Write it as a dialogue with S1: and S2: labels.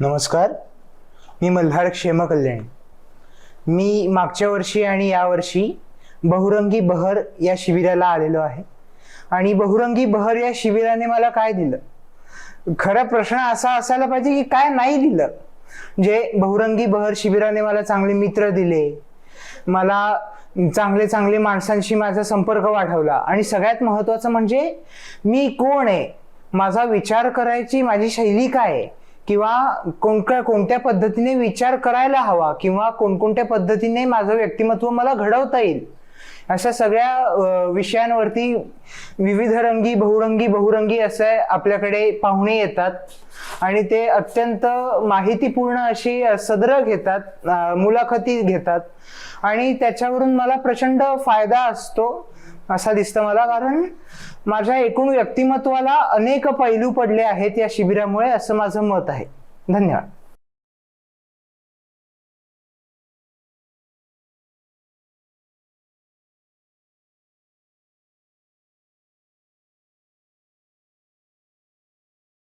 S1: नमस्कार. मी मल्हार क्षेम कल्याण मी मागच्या वर्षी आणि यावर्षी बहुरंगी बहर या शिबिराला आलेलो आहे. आणि बहुरंगी बहर या शिबिराने मला काय दिलं? खरा प्रश्न असा असायला पाहिजे की काय नाही दिलं? जे बहुरंगी बहर शिबिराने मला चांगले मित्र दिले मला चांगले चांगले माणसांशी माझा संपर्क वाढवला. आणि सगळ्यात महत्त्वाचं म्हणजे मी कोण आहे? माझा विचार करायची माझी शैली काय आहे? किंवा कोणत्या कोणत्या पद्धतीने विचार करायला हवा किंवा कोणकोणत्या पद्धतीने माझं व्यक्तिमत्व मला घडवता येईल अशा सगळ्या विषयांवरती विविध रंगी बहुरंगी बहुरंगी असे आपल्याकडे पाहुणे येतात आणि ते अत्यंत माहितीपूर्ण अशी सदर घेतात मुलाखती घेतात आणि त्याच्यावरून मला प्रचंड फायदा असतो असा दिसतं मला. कारण माझ्या एकूण व्यक्तिमत्वाला अनेक पैलू पडले आहेत या शिबिरामुळे असं माझं मत आहे. धन्यवाद.